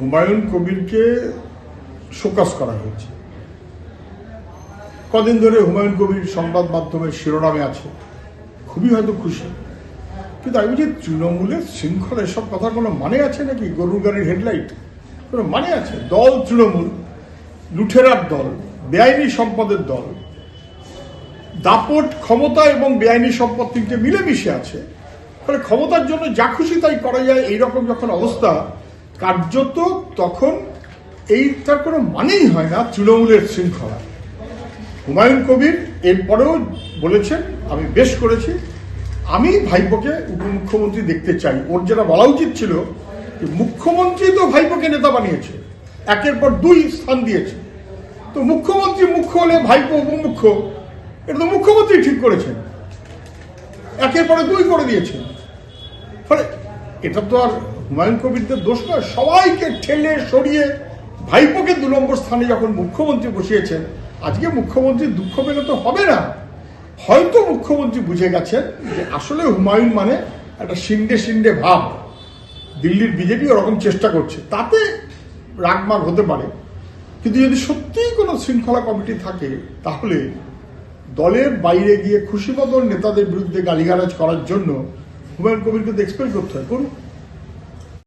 Humayun কবিরকে showcase করা হয়েছে। কদিন ধরে হুমায়ুন কবির সংবাদ মাধ্যমের শিরোনামে আছে। খুবই হয়তো খুশি। কিন্তু আমি যে তৃণমূলের শৃঙ্খলা এসব কথার কোনো মানে আছে নাকি? গরুর গাড়ির হেডলাইট? কোনো মানে আছে? দল তৃণমূল, লুঠেরার দল, বেআইনি সম্পদের দল। দাপট, ক্ষমতা এবং বেআইনি সম্পদ তিনটে মিলেমিশে আছে। ফলে ক্ষমতার জন্য যা খুশি তাই করা যায়। এইরকম যখন অবস্থা কার্যত তখন এইটার কোনো মানেই হয় না তৃণমূলের শৃঙ্খলা। হুমায়ুন কবির এরপরেও বলেছেন, আমি বেশ করেছি, আমি ভাইপোকে উপমুখ্যমন্ত্রী দেখতে চাই। ওর যেটা বলা উচিত ছিল যে মুখ্যমন্ত্রী তো ভাইপোকে নেতা বানিয়েছে, একের পর দুই স্থান দিয়েছে। তো মুখ্যমন্ত্রী মুখ্য হলে ভাইপো উপমুখ্য, এটা তো মুখ্যমন্ত্রী ঠিক করেছেন। একের পরে দুই করে দিয়েছেন। এটা তো আর হুমায়ুন কবিরদের দোষ নয়, সবাইকে ঠেলে সরিয়ে ভাইপোকে দু নম্বর স্থানে যখন মুখ্যমন্ত্রী বসিয়েছেন, আজকে মুখ্যমন্ত্রী দুঃখ পেলে তো হবে না। হয়তো মুখ্যমন্ত্রী বুঝে গেছেন যে আসলে হুমায়ুন মানে একটা সিন্ডে সিন্ডে ভাব। দিল্লির বিজেপি ওরকম চেষ্টা করছে, তাতে রাগমাগ হতে পারে। কিন্তু যদি সত্যিই কোনো শৃঙ্খলা কমিটি থাকে, তাহলে দলের বাইরে গিয়ে খুশিমতন নেতাদের বিরুদ্ধে গালিগালাজ করার জন্য হুমায়ুন কবিরকে তো এক্সপ্লেন করতে হয়। করুন